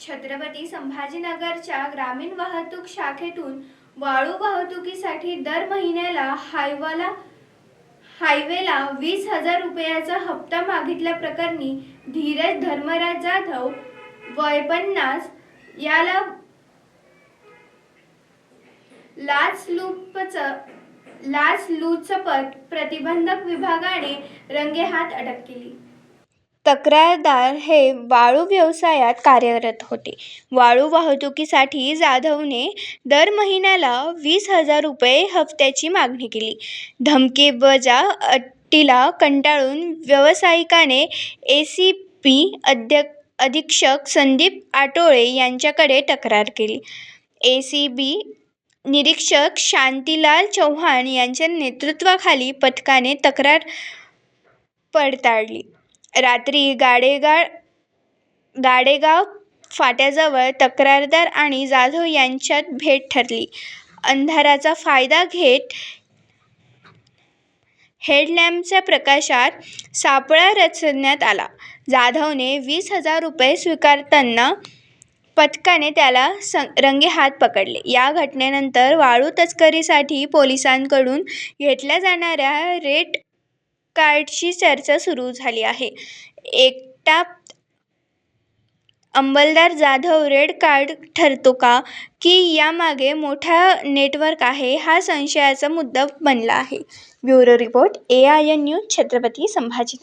छत्रपती संभाजीनगरच्या ग्रामीण वाहतूक शाखेतून वाळू वाहतुकीसाठी दर महिन्याला हायवाला हायवेला वीस हजार रुपयाचा हप्ता मागितल्याप्रकरणी धीरज धर्मराज जाधव वय पन्नास याला लाचलुपच लाचलुचपत प्रतिबंधक विभागाने रंगेहात अटक केली. तक्रारदार हे वाळू व्यवसायात कार्यरत होते. वाळू वाहतुकीसाठी जाधवने दर महिन्याला वीस हजार रुपये हप्त्याची मागणी केली. धमकेबजा अटीला कंटाळून व्यावसायिकाने ए सी पी अध्य अधीक्षक संदीप आटोळे यांच्याकडे तक्रार केली. ए सी बी निरीक्षक शांतीलाल चव्हाण यांच्या नेतृत्वाखाली पथकाने तक्रार पडताळली. रात्री गाडेगाळ गाडेगाव फाट्याजवळ तक्रारदार आणि जाधव यांच्यात भेट ठरली. अंधाराचा फायदा घेत हेडलॅम्पच्या प्रकाशात सापळा रचण्यात आला. जाधवने वीस हजार रुपये स्वीकारताना पथकाने त्याला स रंगेहात पकडले. या घटनेनंतर वाळू तस्करीसाठी पोलिसांकडून घेतल्या जाणाऱ्या रेट कार्डची चर्चा सुरू झाली आहे. एकटा अंमलदार जाधव रेड कार्ड ठरतो का? की यामागे मोठा नेटवर्क आहे हा संशयाचा मुद्दा बनला आहे. Bureau report A I N news Chhatrapati Sambhaji